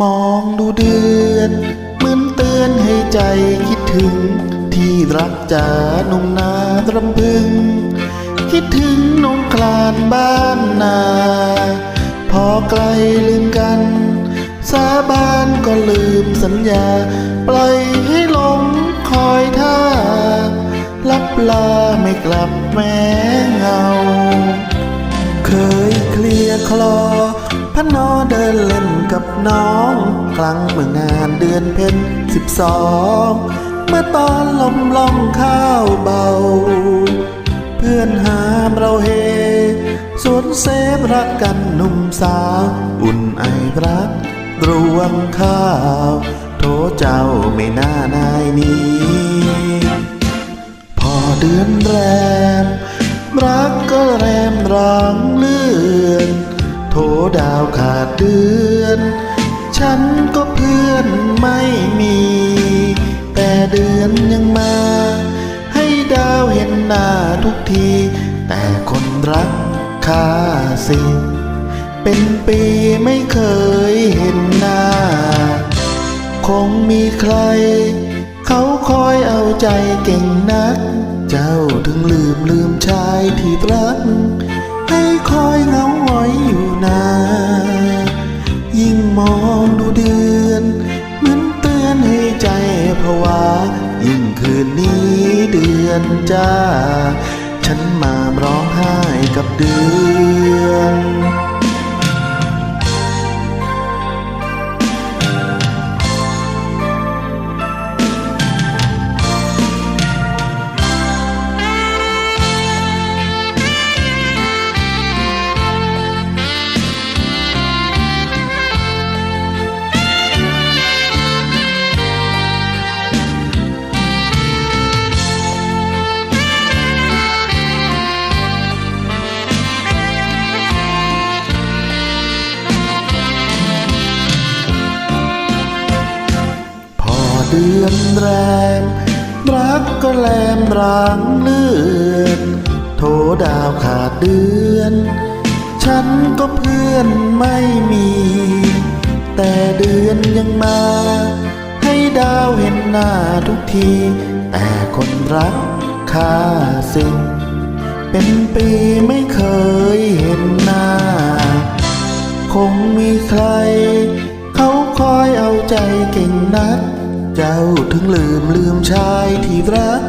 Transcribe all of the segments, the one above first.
มองดูเดือนเหมือนเตือนให้ใจคิดถึง ที่รักจ๋าหนุ่มนาตรำพึง คิดถึงนงคลานบ้านนา พอไกลลืมกัน สาบานก็ลืมสัญญา ปล่อยให้ลงคอยท่า ลับลาไม่กลับแม้เงา เคยเคลียคลอพนอเดินเล่น กับน้อง ครั้งเมื่องานเดือนเพ็ญสิบสองเมื่อตอนลมล่องข้าวเบา เพื่อนหามเราเฮสวนเซฟรักกันหนุ่มสาว อุ่นไอรักรวงข้าว โทเจ้าไม่น่านายนี้ พอเดือนแรม รักก็แรมร้างเลื่อน โถดาวขาดเดือน ฉันก็เพื่อนไม่มี แต่เดือนยังมา ให้ดาวเห็นหน้าทุกที แต่คนรักค่าสิเป็นปีไม่เคยเห็นหน้า คงมีใคร เขาคอยเอาใจเก่งนัก เจ้าถึงลืมลืมชายที่รัก ให้คอยเหงา ยิ่งคืนนี้เดือนจ้า ฉันมาร้องไห้กับเดือน เดือนแรมรักก็แลมร้างเลือนโถดาวขาดเดือน ฉันก็เพื่อนไม่มี แต่เดือนยังมา ให้ดาวเห็นหน้าทุกที แต่คนรักค่าสิ่ง เป็นปีไม่เคยเห็นหน้า คงมีใคร เขาคอยเอาใจเก่งนัก เจ้าถึงลืมลืมชายที่รัก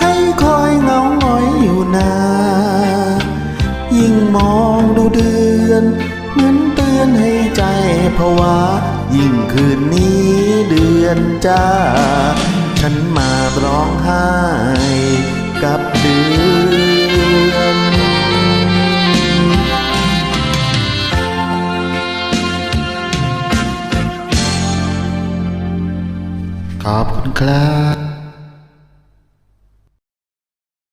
ให้คอยเงาหงอยอยู่นา ยิ่งมองดูเดือนเหมือนเตือนให้ใจผวา ยิ่งคืนนี้เดือนจ้า ฉันมาร้องไห้กับเดือน ขอบคุณครับ